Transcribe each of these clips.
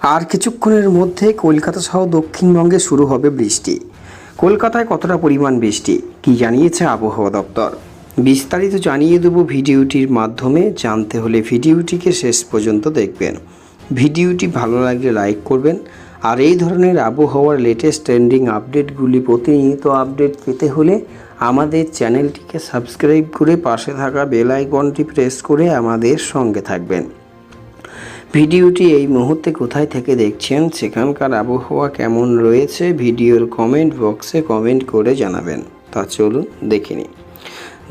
আর কিছুক্ষণের মধ্যে কলকাতা সহ দক্ষিণবঙ্গে শুরু হবে বৃষ্টি। কলকাতায় কতটা পরিমাণ বৃষ্টি, কি জানিয়েছে আবহাওয়া দপ্তর? বিস্তারিত জানিয়ে দেব ভিডিওটির মাধ্যমে, জানতে হলে ভিডিওটিকে শেষ পর্যন্ত দেখবেন। ভিডিওটি ভালো লাগলে লাইক করবেন, আর এই ধরনের আবহাওয়ার লেটেস্ট ট্রেন্ডিং আপডেটগুলি প্রতিনিয়ত আপডেট পেতে হলে আমাদের চ্যানেলটিকে সাবস্ক্রাইব করে পাশে থাকা বেল আইকনটি প্রেস করে আমাদের সঙ্গে থাকবেন। ভিডিওটি এই মুহূর্তে কোথায় থেকে দেখছেন, সেখানকার আবহাওয়া কেমন রয়েছে, ভিডিওর কমেন্ট বক্সে কমেন্ট করে জানাবেন। তা চলুন দেখে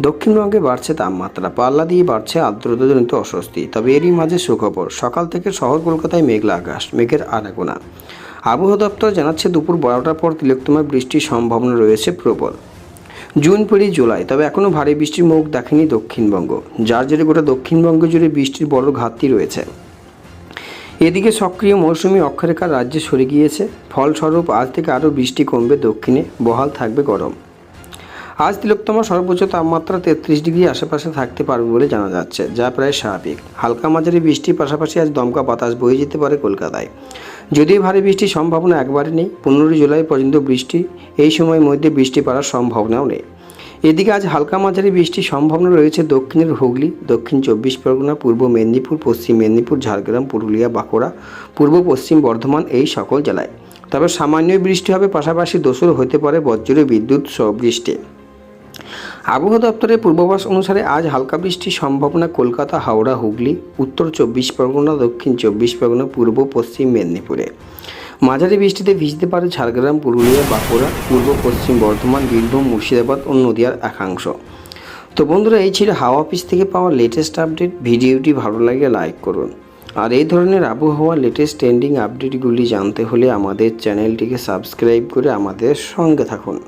দক্ষিণবঙ্গে বাড়ছে তাপমাত্রা, পাল্লা দিয়ে বাড়ছে আর্দ্রতাজনিত অস্বস্তি, তবে এরই মাঝে সুখবর, সকাল থেকে শহর কলকাতায় মেঘলা আকাশ, মেঘের আনাগোনা। আবহাওয়া দপ্তর জানাচ্ছে দুপুর বারোটার পর তিলোত্তমায় বৃষ্টির সম্ভাবনা রয়েছে প্রবল। জুন পেরিয়ে জুলাই, তবে এখনও ভারী বৃষ্টির মুখ দেখেনি দক্ষিণবঙ্গ, যার জেরে গোটা দক্ষিণবঙ্গ জুড়ে বৃষ্টির বড় ঘাটতি রয়েছে। এদিকে সক্রিয় মৌসুমি অক্ষরেখা রাজ্যে সরে গিয়েছে। ফলস্বরূপ আজ থেকে আরও বৃষ্টি কমবে দক্ষিণে, বহাল থাকবে গরম। আজ তিলোত্তমা সর্বোচ্চ তাপমাত্রা তেত্রিশ ডিগ্রি আশেপাশে থাকতে পারবে বলে জানা যাচ্ছে, যা প্রায় স্বাভাবিক। হালকা মাঝারি বৃষ্টির পাশাপাশি আজ দমকা বাতাস বয়ে যেতে পারে কলকাতায়। যদিও ভারী বৃষ্টির সম্ভাবনা একবারে নেই, পনেরোই জুলাই পর্যন্ত বৃষ্টি, এই সময়ের মধ্যে বৃষ্টি পড়ার সম্ভাবনাও নেই। এদিকে আজ হালকা মাঝারি বৃষ্টির সম্ভাবনা রয়েছে দক্ষিণের হুগলি, দক্ষিণ চব্বিশ পরগনা, পূর্ব মেদিনীপুর, পশ্চিম মেদিনীপুর, ঝাড়গ্রাম, পুরুলিয়া, বাঁকুড়া, পূর্ব পশ্চিম বর্ধমান এই সকল জেলায়। তবে সামান্য বৃষ্টি হবে, পাশাপাশি দোসর হতে পারে বজ্র বিদ্যুৎ সহ বৃষ্টি। আবহাওয়া দপ্তরের পূর্বাভাস অনুসারে আজ হালকা বৃষ্টির সম্ভাবনা কলকাতা, হাওড়া, হুগলি, উত্তর চব্বিশ পরগনা, দক্ষিণ চব্বিশ পরগনা, পূর্ব পশ্চিম মেদিনীপুরে। মাঝারি বৃষ্টিতে ভিজতে পারে ঝাড়গ্রাম, পুরুলিয়া, বাঁকুড়া, পূর্ব পশ্চিম বর্ধমান, বীরভূম, মুর্শিদাবাদ ও নদিয়ার একাংশ। তো বন্ধুরা, এই ছিল হাওয়া অফিস থেকে পাওয়া লেটেস্ট আপডেট ভিডিওটি ভালো লাগে লাইক করুন। আর এই ধরনের আবহাওয়া লেটেস্ট ট্রেন্ডিং আপডেটগুলি জানতে হলে আমাদের চ্যানেলটিকে সাবস্ক্রাইব করে আমাদের সঙ্গে থাকুন।